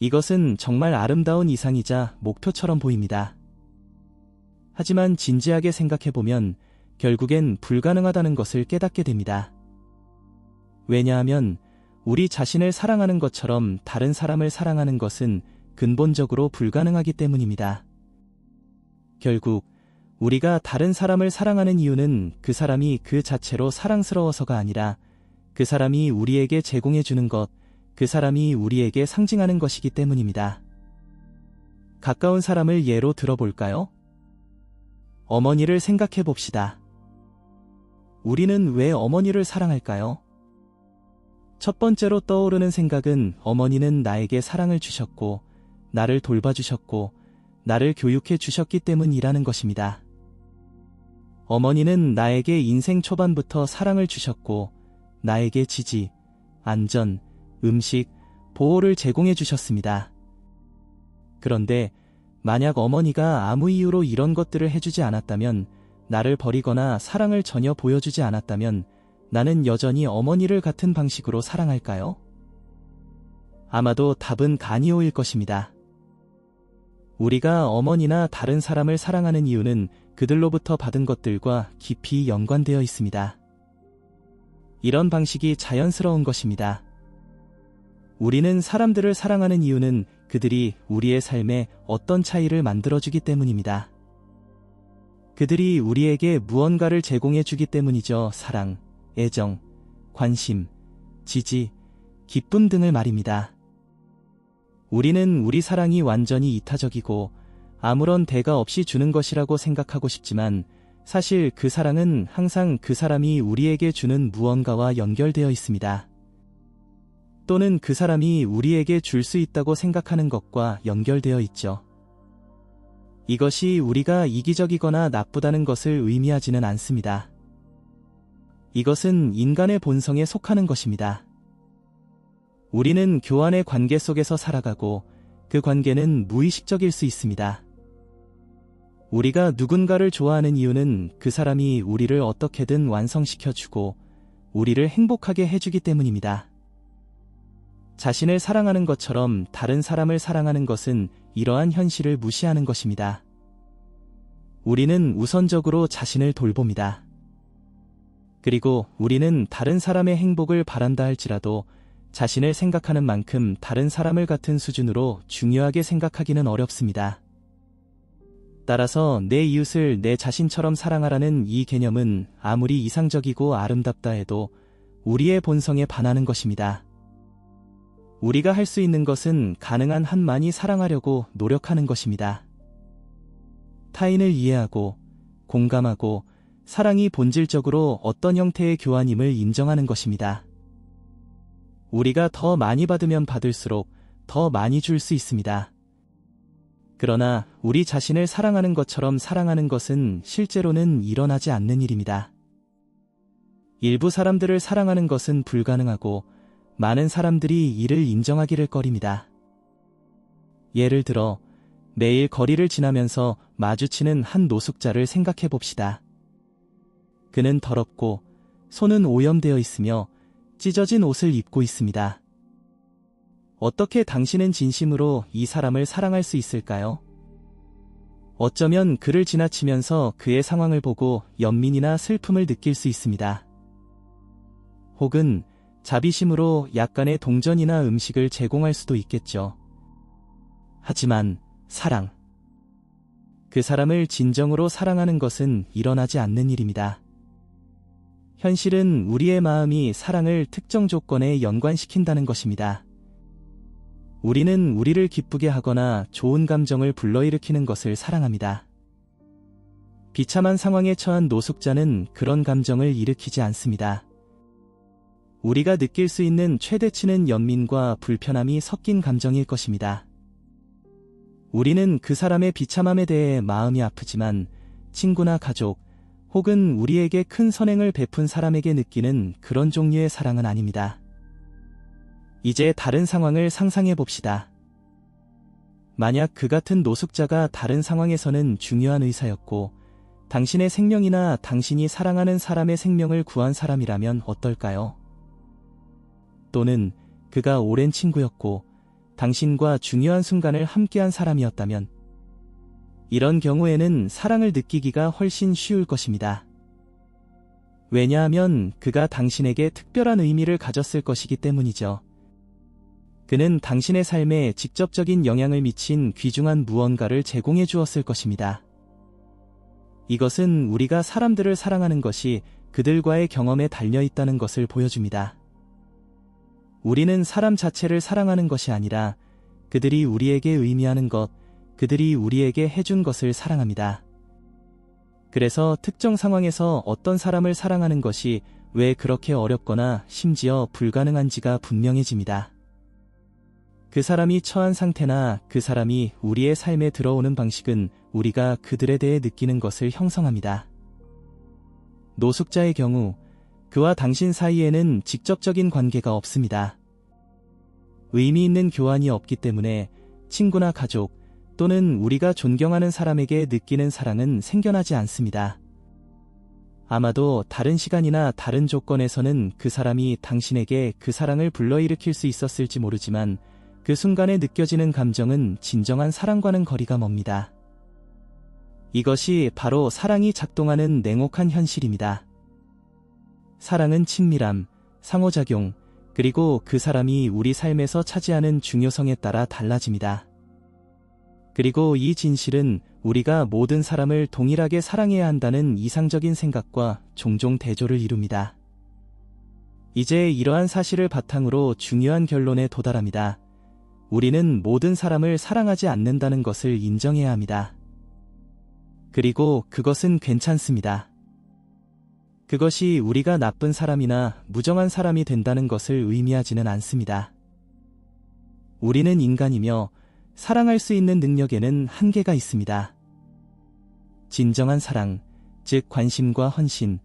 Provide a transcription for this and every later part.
이것은 정말 아름다운 이상이자 목표처럼 보입니다. 하지만 진지하게 생각해보면 결국엔 불가능하다는 것을 깨닫게 됩니다. 왜냐하면 우리 자신을 사랑하는 것처럼 다른 사람을 사랑하는 것은 근본적으로 불가능하기 때문입니다. 결국 우리가 다른 사람을 사랑하는 이유는 그 사람이 그 자체로 사랑스러워서가 아니라 그 사람이 우리에게 제공해 주는 것, 그 사람이 우리에게 상징하는 것이기 때문입니다. 가까운 사람을 예로 들어볼까요? 어머니를 생각해 봅시다. 우리는 왜 어머니를 사랑할까요? 첫 번째로 떠오르는 생각은 어머니는 나에게 사랑을 주셨고, 나를 돌봐주셨고, 나를 교육해 주셨기 때문이라는 것입니다. 어머니는 나에게 인생 초반부터 사랑을 주셨고, 나에게 지지, 안전, 음식, 보호를 제공해 주셨습니다. 그런데 만약 어머니가 아무 이유로 이런 것들을 해주지 않았다면, 나를 버리거나 사랑을 전혀 보여주지 않았다면, 나는 여전히 어머니를 같은 방식으로 사랑할까요? 아마도 답은 가니오일 것입니다. 우리가 어머니나 다른 사람을 사랑하는 이유는 그들로부터 받은 것들과 깊이 연관되어 있습니다. 이런 방식이 자연스러운 것입니다. 우리는 사람들을 사랑하는 이유는 그들이 우리의 삶에 어떤 차이를 만들어주기 때문입니다. 그들이 우리에게 무언가를 제공해 주기 때문이죠. 사랑, 애정, 관심, 지지, 기쁨 등을 말입니다. 우리는 우리 사랑이 완전히 이타적이고 아무런 대가 없이 주는 것이라고 생각하고 싶지만 사실 그 사랑은 항상 그 사람이 우리에게 주는 무언가와 연결되어 있습니다. 또는 그 사람이 우리에게 줄 수 있다고 생각하는 것과 연결되어 있죠. 이것이 우리가 이기적이거나 나쁘다는 것을 의미하지는 않습니다. 이것은 인간의 본성에 속하는 것입니다. 우리는 교환의 관계 속에서 살아가고 그 관계는 무의식적일 수 있습니다. 우리가 누군가를 좋아하는 이유는 그 사람이 우리를 어떻게든 완성시켜주고 우리를 행복하게 해주기 때문입니다. 자신을 사랑하는 것처럼 다른 사람을 사랑하는 것은 이러한 현실을 무시하는 것입니다. 우리는 우선적으로 자신을 돌봅니다. 그리고 우리는 다른 사람의 행복을 바란다 할지라도 자신을 생각하는 만큼 다른 사람을 같은 수준으로 중요하게 생각하기는 어렵습니다. 따라서 내 이웃을 내 자신처럼 사랑하라는 이 개념은 아무리 이상적이고 아름답다 해도 우리의 본성에 반하는 것입니다. 우리가 할 수 있는 것은 가능한 한 많이 사랑하려고 노력하는 것입니다. 타인을 이해하고 공감하고 사랑이 본질적으로 어떤 형태의 교환임을 인정하는 것입니다. 우리가 더 많이 받으면 받을수록 더 많이 줄 수 있습니다. 그러나 우리 자신을 사랑하는 것처럼 사랑하는 것은 실제로는 일어나지 않는 일입니다. 일부 사람들을 사랑하는 것은 불가능하고 많은 사람들이 이를 인정하기를 꺼립니다. 예를 들어 매일 거리를 지나면서 마주치는 한 노숙자를 생각해 봅시다. 그는 더럽고 손은 오염되어 있으며 찢어진 옷을 입고 있습니다. 어떻게 당신은 진심으로 이 사람을 사랑할 수 있을까요? 어쩌면 그를 지나치면서 그의 상황을 보고 연민이나 슬픔을 느낄 수 있습니다. 혹은 자비심으로 약간의 동전이나 음식을 제공할 수도 있겠죠. 하지만 사랑. 그 사람을 진정으로 사랑하는 것은 일어나지 않는 일입니다. 현실은 우리의 마음이 사랑을 특정 조건에 연관시킨다는 것입니다. 우리는 우리를 기쁘게 하거나 좋은 감정을 불러일으키는 것을 사랑합니다. 비참한 상황에 처한 노숙자는 그런 감정을 일으키지 않습니다. 우리가 느낄 수 있는 최대치는 연민과 불편함이 섞인 감정일 것입니다. 우리는 그 사람의 비참함에 대해 마음이 아프지만 친구나 가족, 혹은 우리에게 큰 선행을 베푼 사람에게 느끼는 그런 종류의 사랑은 아닙니다. 이제 다른 상황을 상상해 봅시다. 만약 그 같은 노숙자가 다른 상황에서는 중요한 의사였고 당신의 생명이나 당신이 사랑하는 사람의 생명을 구한 사람이라면 어떨까요? 또는 그가 오랜 친구였고 당신과 중요한 순간을 함께한 사람이었다면 이런 경우에는 사랑을 느끼기가 훨씬 쉬울 것입니다. 왜냐하면 그가 당신에게 특별한 의미를 가졌을 것이기 때문이죠. 그는 당신의 삶에 직접적인 영향을 미친 귀중한 무언가를 제공해 주었을 것입니다. 이것은 우리가 사람들을 사랑하는 것이 그들과의 경험에 달려 있다는 것을 보여줍니다. 우리는 사람 자체를 사랑하는 것이 아니라 그들이 우리에게 의미하는 것, 그들이 우리에게 해준 것을 사랑합니다. 그래서 특정 상황에서 어떤 사람을 사랑하는 것이 왜 그렇게 어렵거나 심지어 불가능한지가 분명해집니다. 그 사람이 처한 상태나 그 사람이 우리의 삶에 들어오는 방식은 우리가 그들에 대해 느끼는 것을 형성합니다. 노숙자의 경우 그와 당신 사이에는 직접적인 관계가 없습니다. 의미 있는 교환이 없기 때문에 친구나 가족 또는 우리가 존경하는 사람에게 느끼는 사랑은 생겨나지 않습니다. 아마도 다른 시간이나 다른 조건에서는 그 사람이 당신에게 그 사랑을 불러일으킬 수 있었을지 모르지만 그 순간에 느껴지는 감정은 진정한 사랑과는 거리가 멉니다. 이것이 바로 사랑이 작동하는 냉혹한 현실입니다. 사랑은 친밀함, 상호작용, 그리고 그 사람이 우리 삶에서 차지하는 중요성에 따라 달라집니다. 그리고 이 진실은 우리가 모든 사람을 동일하게 사랑해야 한다는 이상적인 생각과 종종 대조를 이룹니다. 이제 이러한 사실을 바탕으로 중요한 결론에 도달합니다. 우리는 모든 사람을 사랑하지 않는다는 것을 인정해야 합니다. 그리고 그것은 괜찮습니다. 그것이 우리가 나쁜 사람이나 무정한 사람이 된다는 것을 의미하지는 않습니다. 우리는 인간이며 사랑할 수 있는 능력에는 한계가 있습니다. 진정한 사랑, 즉 관심과 헌신,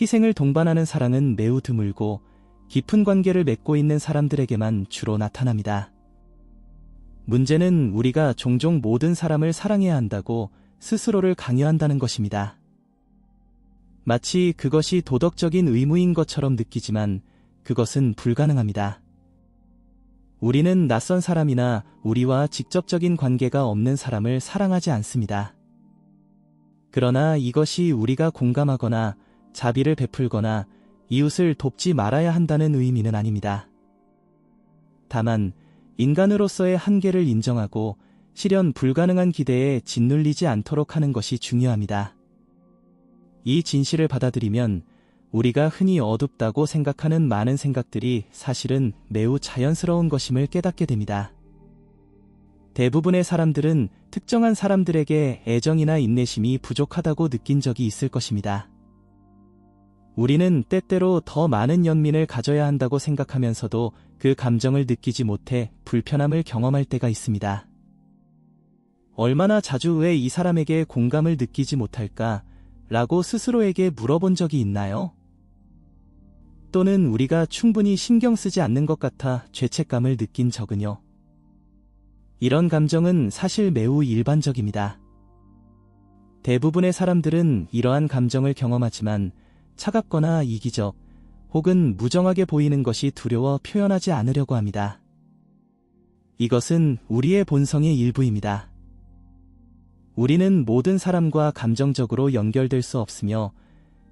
희생을 동반하는 사랑은 매우 드물고 깊은 관계를 맺고 있는 사람들에게만 주로 나타납니다. 문제는 우리가 종종 모든 사람을 사랑해야 한다고 스스로를 강요한다는 것입니다. 마치 그것이 도덕적인 의무인 것처럼 느끼지만 그것은 불가능합니다. 우리는 낯선 사람이나 우리와 직접적인 관계가 없는 사람을 사랑하지 않습니다. 그러나 이것이 우리가 공감하거나 자비를 베풀거나 이웃을 돕지 말아야 한다는 의미는 아닙니다. 다만 인간으로서의 한계를 인정하고 실현 불가능한 기대에 짓눌리지 않도록 하는 것이 중요합니다. 이 진실을 받아들이면 우리가 흔히 어둡다고 생각하는 많은 생각들이 사실은 매우 자연스러운 것임을 깨닫게 됩니다. 대부분의 사람들은 특정한 사람들에게 애정이나 인내심이 부족하다고 느낀 적이 있을 것입니다. 우리는 때때로 더 많은 연민을 가져야 한다고 생각하면서도 그 감정을 느끼지 못해 불편함을 경험할 때가 있습니다. 얼마나 자주 왜 이 사람에게 공감을 느끼지 못할까 라고 스스로에게 물어본 적이 있나요? 또는 우리가 충분히 신경 쓰지 않는 것 같아 죄책감을 느낀 적은요? 이런 감정은 사실 매우 일반적입니다. 대부분의 사람들은 이러한 감정을 경험하지만 차갑거나 이기적 혹은 무정하게 보이는 것이 두려워 표현하지 않으려고 합니다. 이것은 우리의 본성의 일부입니다. 우리는 모든 사람과 감정적으로 연결될 수 없으며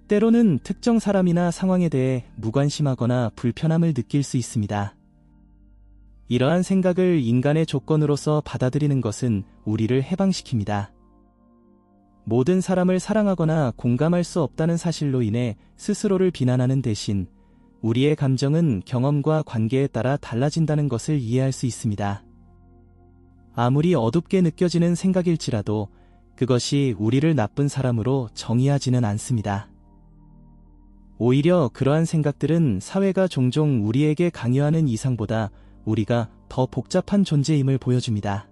때로는 특정 사람이나 상황에 대해 무관심하거나 불편함을 느낄 수 있습니다. 이러한 생각을 인간의 조건으로서 받아들이는 것은 우리를 해방시킵니다. 모든 사람을 사랑하거나 공감할 수 없다는 사실로 인해 스스로를 비난하는 대신 우리의 감정은 경험과 관계에 따라 달라진다는 것을 이해할 수 있습니다. 아무리 어둡게 느껴지는 생각일지라도 그것이 우리를 나쁜 사람으로 정의하지는 않습니다. 오히려 그러한 생각들은 사회가 종종 우리에게 강요하는 이상보다 우리가 더 복잡한 존재임을 보여줍니다.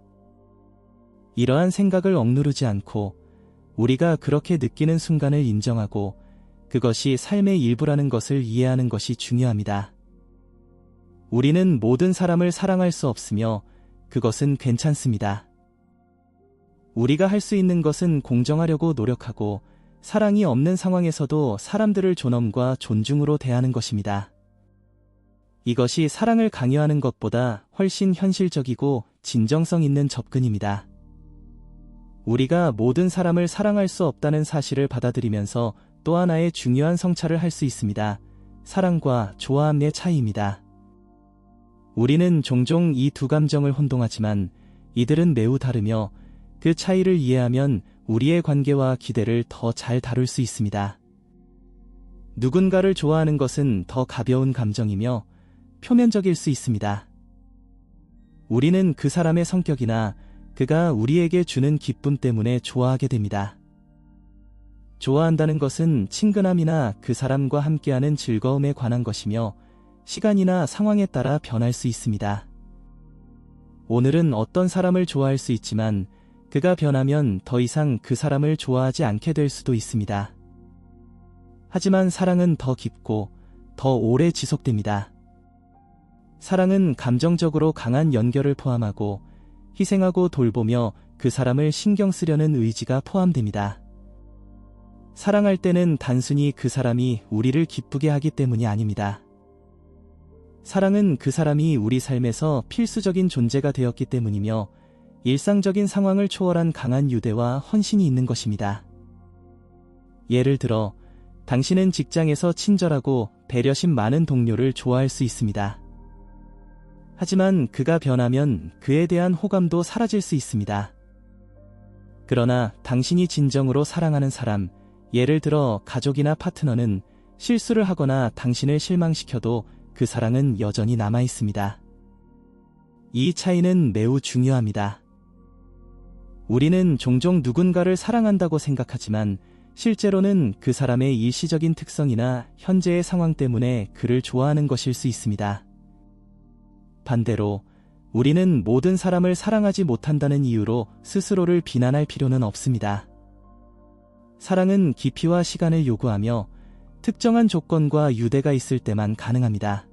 이러한 생각을 억누르지 않고 우리가 그렇게 느끼는 순간을 인정하고 그것이 삶의 일부라는 것을 이해하는 것이 중요합니다. 우리는 모든 사람을 사랑할 수 없으며 그것은 괜찮습니다. 우리가 할 수 있는 것은 공정하려고 노력하고 사랑이 없는 상황에서도 사람들을 존엄과 존중으로 대하는 것입니다. 이것이 사랑을 강요하는 것보다 훨씬 현실적이고 진정성 있는 접근입니다. 우리가 모든 사람을 사랑할 수 없다는 사실을 받아들이면서 또 하나의 중요한 성찰을 할 수 있습니다. 사랑과 좋아함의 차이입니다. 우리는 종종 이 두 감정을 혼동하지만 이들은 매우 다르며 그 차이를 이해하면 우리의 관계와 기대를 더 잘 다룰 수 있습니다. 누군가를 좋아하는 것은 더 가벼운 감정이며 표면적일 수 있습니다. 우리는 그 사람의 성격이나 그가 우리에게 주는 기쁨 때문에 좋아하게 됩니다. 좋아한다는 것은 친근함이나 그 사람과 함께하는 즐거움에 관한 것이며 시간이나 상황에 따라 변할 수 있습니다. 오늘은 어떤 사람을 좋아할 수 있지만 그가 변하면 더 이상 그 사람을 좋아하지 않게 될 수도 있습니다. 하지만 사랑은 더 깊고 더 오래 지속됩니다. 사랑은 감정적으로 강한 연결을 포함하고 희생하고 돌보며 그 사람을 신경 쓰려는 의지가 포함됩니다. 사랑할 때는 단순히 그 사람이 우리를 기쁘게 하기 때문이 아닙니다. 사랑은 그 사람이 우리 삶에서 필수적인 존재가 되었기 때문이며 일상적인 상황을 초월한 강한 유대와 헌신이 있는 것입니다. 예를 들어, 당신은 직장에서 친절하고 배려심 많은 동료를 좋아할 수 있습니다. 하지만 그가 변하면 그에 대한 호감도 사라질 수 있습니다. 그러나 당신이 진정으로 사랑하는 사람, 예를 들어 가족이나 파트너는 실수를 하거나 당신을 실망시켜도 그 사랑은 여전히 남아 있습니다. 이 차이는 매우 중요합니다. 우리는 종종 누군가를 사랑한다고 생각하지만 실제로는 그 사람의 일시적인 특성이나 현재의 상황 때문에 그를 좋아하는 것일 수 있습니다. 반대로 우리는 모든 사람을 사랑하지 못한다는 이유로 스스로를 비난할 필요는 없습니다. 사랑은 깊이와 시간을 요구하며 특정한 조건과 유대가 있을 때만 가능합니다.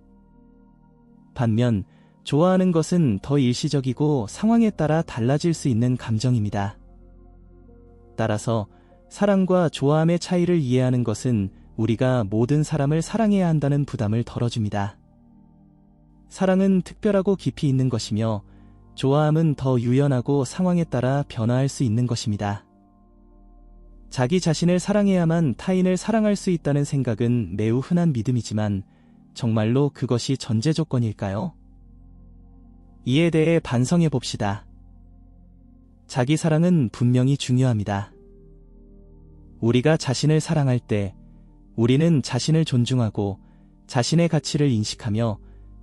반면 좋아하는 것은 더 일시적이고 상황에 따라 달라질 수 있는 감정입니다. 따라서 사랑과 좋아함의 차이를 이해하는 것은 우리가 모든 사람을 사랑해야 한다는 부담을 덜어줍니다. 사랑은 특별하고 깊이 있는 것이며 좋아함은 더 유연하고 상황에 따라 변화할 수 있는 것입니다. 자기 자신을 사랑해야만 타인을 사랑할 수 있다는 생각은 매우 흔한 믿음이지만 정말로 그것이 전제 조건일까요? 이에 대해 반성해 봅시다. 자기 사랑은 분명히 중요합니다. 우리가 자신을 사랑할 때 우리는 자신을 존중하고 자신의 가치를 인식하며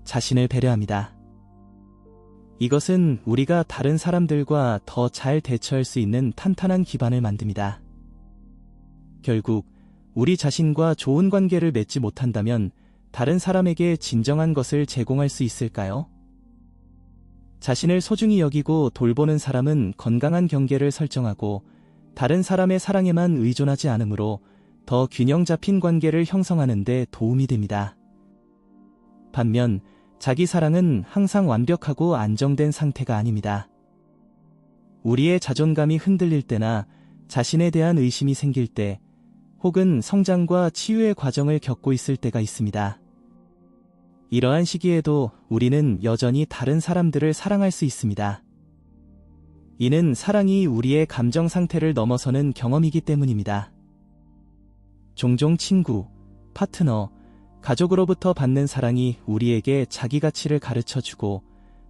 자신을 배려합니다. 이것은 우리가 다른 사람들과 더 잘 대처할 수 있는 탄탄한 기반을 만듭니다. 결국 우리 자신과 좋은 관계를 맺지 못한다면 다른 사람에게 진정한 것을 제공할 수 있을까요? 자신을 소중히 여기고 돌보는 사람은 건강한 경계를 설정하고 다른 사람의 사랑에만 의존하지 않으므로 더 균형 잡힌 관계를 형성하는 데 도움이 됩니다. 반면 자기 사랑은 항상 완벽하고 안정된 상태가 아닙니다. 우리의 자존감이 흔들릴 때나 자신에 대한 의심이 생길 때 혹은 성장과 치유의 과정을 겪고 있을 때가 있습니다. 이러한 시기에도 우리는 여전히 다른 사람들을 사랑할 수 있습니다. 이는 사랑이 우리의 감정 상태를 넘어서는 경험이기 때문입니다. 종종 친구, 파트너, 가족으로부터 받는 사랑이 우리에게 자기 가치를 가르쳐 주고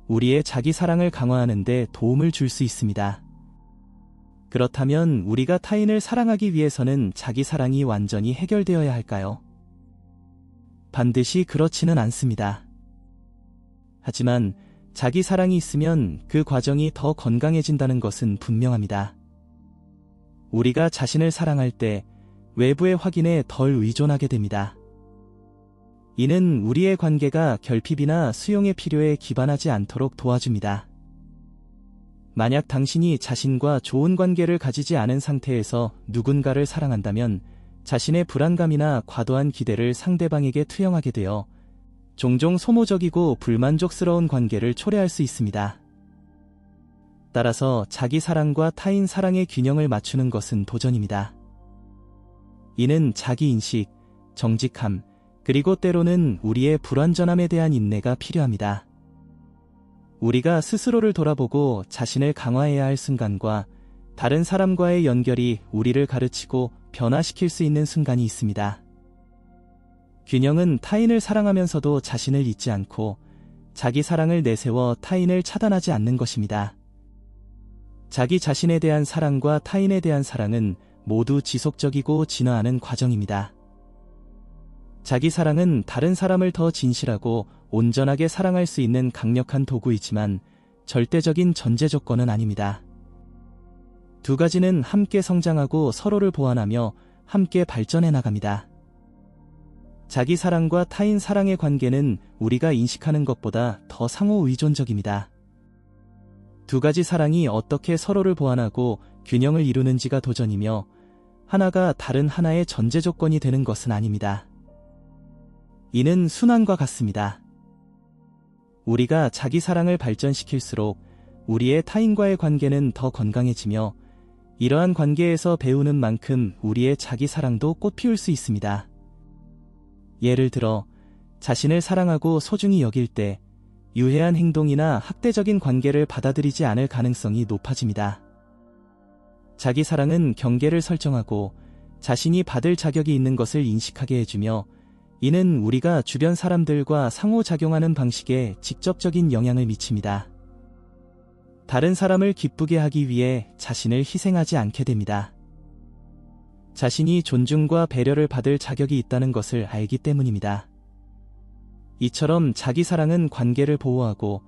우리의 자기 사랑을 강화하는 데 도움을 줄 수 있습니다. 그렇다면 우리가 타인을 사랑하기 위해서는 자기 사랑이 완전히 해결되어야 할까요? 반드시 그렇지는 않습니다. 하지만 자기 사랑이 있으면 그 과정이 더 건강해진다는 것은 분명합니다. 우리가 자신을 사랑할 때 외부의 확인에 덜 의존하게 됩니다. 이는 우리의 관계가 결핍이나 수용의 필요에 기반하지 않도록 도와줍니다. 만약 당신이 자신과 좋은 관계를 가지지 않은 상태에서 누군가를 사랑한다면 자신의 불안감이나 과도한 기대를 상대방에게 투영하게 되어 종종 소모적이고 불만족스러운 관계를 초래할 수 있습니다. 따라서 자기 사랑과 타인 사랑의 균형을 맞추는 것은 도전입니다. 이는 자기 인식, 정직함, 그리고 때로는 우리의 불완전함에 대한 인내가 필요합니다. 우리가 스스로를 돌아보고 자신을 강화해야 할 순간과 다른 사람과의 연결이 우리를 가르치고 변화시킬 수 있는 순간이 있습니다. 균형은 타인을 사랑하면서도 자신을 잊지 않고 자기 사랑을 내세워 타인을 차단하지 않는 것입니다. 자기 자신에 대한 사랑과 타인에 대한 사랑은 모두 지속적이고 진화하는 과정입니다. 자기 사랑은 다른 사람을 더 진실하고 온전하게 사랑할 수 있는 강력한 도구이지만 절대적인 전제 조건은 아닙니다. 두 가지는 함께 성장하고 서로를 보완하며 함께 발전해 나갑니다. 자기 사랑과 타인 사랑의 관계는 우리가 인식하는 것보다 더 상호 의존적입니다. 두 가지 사랑이 어떻게 서로를 보완하고 균형을 이루는지가 도전이며 하나가 다른 하나의 전제 조건이 되는 것은 아닙니다. 이는 순환과 같습니다. 우리가 자기 사랑을 발전시킬수록 우리의 타인과의 관계는 더 건강해지며 이러한 관계에서 배우는 만큼 우리의 자기 사랑도 꽃피울 수 있습니다. 예를 들어 자신을 사랑하고 소중히 여길 때 유해한 행동이나 학대적인 관계를 받아들이지 않을 가능성이 높아집니다. 자기 사랑은 경계를 설정하고 자신이 받을 자격이 있는 것을 인식하게 해주며 이는 우리가 주변 사람들과 상호작용하는 방식에 직접적인 영향을 미칩니다. 다른 사람을 기쁘게 하기 위해 자신을 희생하지 않게 됩니다. 자신이 존중과 배려를 받을 자격이 있다는 것을 알기 때문입니다. 이처럼 자기 사랑은 관계를 보호하고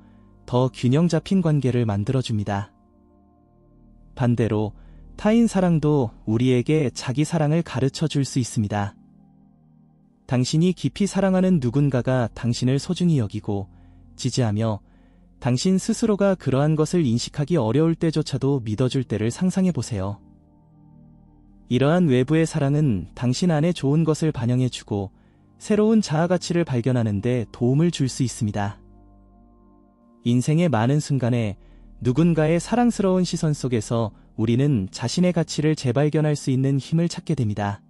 더 균형 잡힌 관계를 만들어줍니다. 반대로 타인 사랑도 우리에게 자기 사랑을 가르쳐 줄 수 있습니다. 당신이 깊이 사랑하는 누군가가 당신을 소중히 여기고 지지하며 당신 스스로가 그러한 것을 인식하기 어려울 때조차도 믿어줄 때를 상상해 보세요. 이러한 외부의 사랑은 당신 안에 좋은 것을 반영해주고 새로운 자아 가치를 발견하는데 도움을 줄 수 있습니다. 인생의 많은 순간에 누군가의 사랑스러운 시선 속에서 우리는 자신의 가치를 재발견할 수 있는 힘을 찾게 됩니다.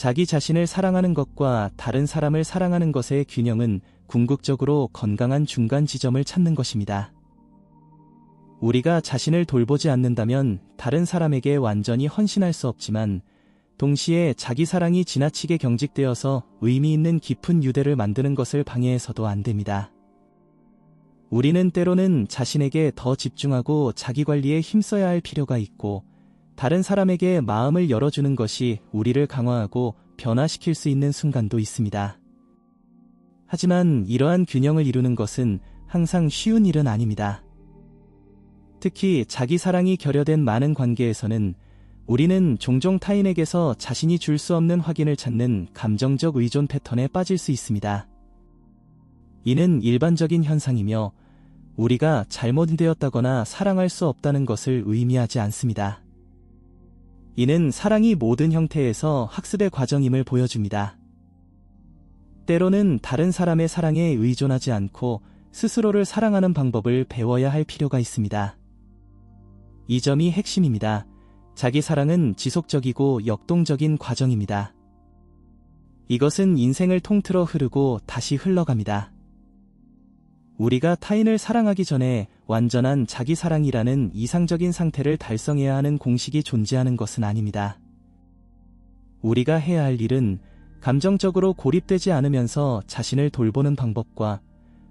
자기 자신을 사랑하는 것과 다른 사람을 사랑하는 것의 균형은 궁극적으로 건강한 중간 지점을 찾는 것입니다. 우리가 자신을 돌보지 않는다면 다른 사람에게 완전히 헌신할 수 없지만 동시에 자기 사랑이 지나치게 경직되어서 의미 있는 깊은 유대를 만드는 것을 방해해서도 안 됩니다. 우리는 때로는 자신에게 더 집중하고 자기 관리에 힘써야 할 필요가 있고 다른 사람에게 마음을 열어주는 것이 우리를 강화하고 변화시킬 수 있는 순간도 있습니다. 하지만 이러한 균형을 이루는 것은 항상 쉬운 일은 아닙니다. 특히 자기 사랑이 결여된 많은 관계에서는 우리는 종종 타인에게서 자신이 줄 수 없는 확인을 찾는 감정적 의존 패턴에 빠질 수 있습니다. 이는 일반적인 현상이며 우리가 잘못되었다거나 사랑할 수 없다는 것을 의미하지 않습니다. 이는 사랑이 모든 형태에서 학습의 과정임을 보여줍니다. 때로는 다른 사람의 사랑에 의존하지 않고 스스로를 사랑하는 방법을 배워야 할 필요가 있습니다. 이 점이 핵심입니다. 자기 사랑은 지속적이고 역동적인 과정입니다. 이것은 인생을 통틀어 흐르고 다시 흘러갑니다. 우리가 타인을 사랑하기 전에 완전한 자기 사랑이라는 이상적인 상태를 달성해야 하는 공식이 존재하는 것은 아닙니다. 우리가 해야 할 일은 감정적으로 고립되지 않으면서 자신을 돌보는 방법과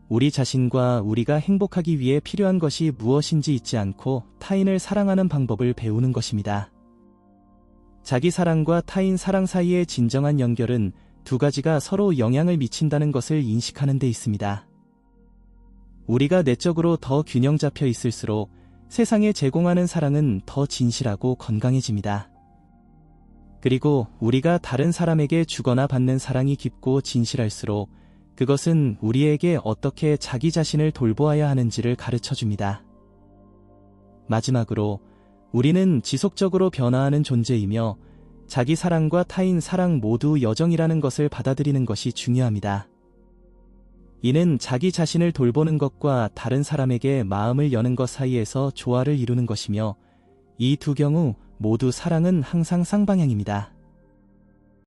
우리 자신과 우리가 행복하기 위해 필요한 것이 무엇인지 잊지 않고 타인을 사랑하는 방법을 배우는 것입니다. 자기 사랑과 타인 사랑 사이의 진정한 연결은 두 가지가 서로 영향을 미친다는 것을 인식하는 데 있습니다. 우리가 내적으로 더 균형 잡혀 있을수록 세상에 제공하는 사랑은 더 진실하고 건강해집니다. 그리고 우리가 다른 사람에게 주거나 받는 사랑이 깊고 진실할수록 그것은 우리에게 어떻게 자기 자신을 돌보아야 하는지를 가르쳐 줍니다. 마지막으로 우리는 지속적으로 변화하는 존재이며 자기 사랑과 타인 사랑 모두 여정이라는 것을 받아들이는 것이 중요합니다. 이는 자기 자신을 돌보는 것과 다른 사람에게 마음을 여는 것 사이에서 조화를 이루는 것이며 이 두 경우 모두 사랑은 항상 쌍방향입니다.